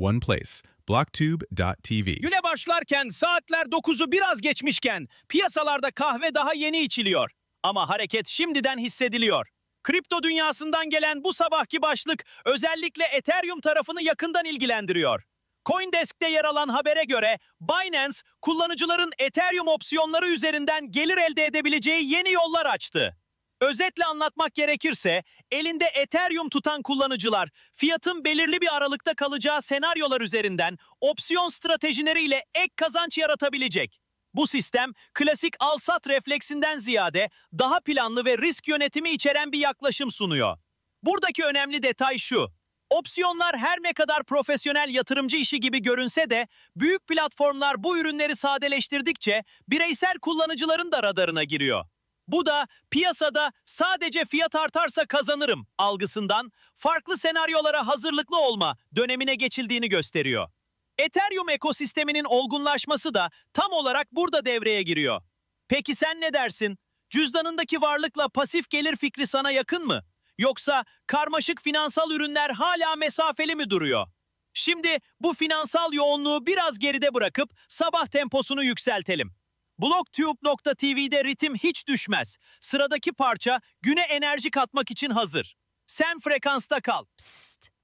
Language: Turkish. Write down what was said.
one place. Blocktube.tv. Güne başlarken saatler 9'u biraz geçmişken piyasalarda kahve daha yeni içiliyor. Ama hareket şimdiden hissediliyor. Kripto dünyasından gelen bu sabahki başlık özellikle Ethereum tarafını yakından ilgilendiriyor. Coindesk'te yer alan habere göre Binance kullanıcıların Ethereum opsiyonları üzerinden gelir elde edebileceği yeni yollar açtı. Özetle anlatmak gerekirse, elinde Ethereum tutan kullanıcılar, fiyatın belirli bir aralıkta kalacağı senaryolar üzerinden opsiyon stratejileriyle ek kazanç yaratabilecek. Bu sistem, klasik al-sat refleksinden ziyade daha planlı ve risk yönetimi içeren bir yaklaşım sunuyor. Buradaki önemli detay şu. Opsiyonlar her ne kadar profesyonel yatırımcı işi gibi görünse de büyük platformlar bu ürünleri sadeleştirdikçe bireysel kullanıcıların da radarına giriyor. Bu da piyasada sadece fiyat artarsa kazanırım algısından farklı senaryolara hazırlıklı olma dönemine geçildiğini gösteriyor. Ethereum ekosisteminin olgunlaşması da tam olarak burada devreye giriyor. Peki sen ne dersin? Cüzdanındaki varlıkla pasif gelir fikri sana yakın mı? Yoksa karmaşık finansal ürünler hala mesafeli mi duruyor? Şimdi bu finansal yoğunluğu biraz geride bırakıp sabah temposunu yükseltelim. Blocktube.tv'de ritim hiç düşmez. Sıradaki parça güne enerji katmak için hazır. Sen frekansta kal. Psst.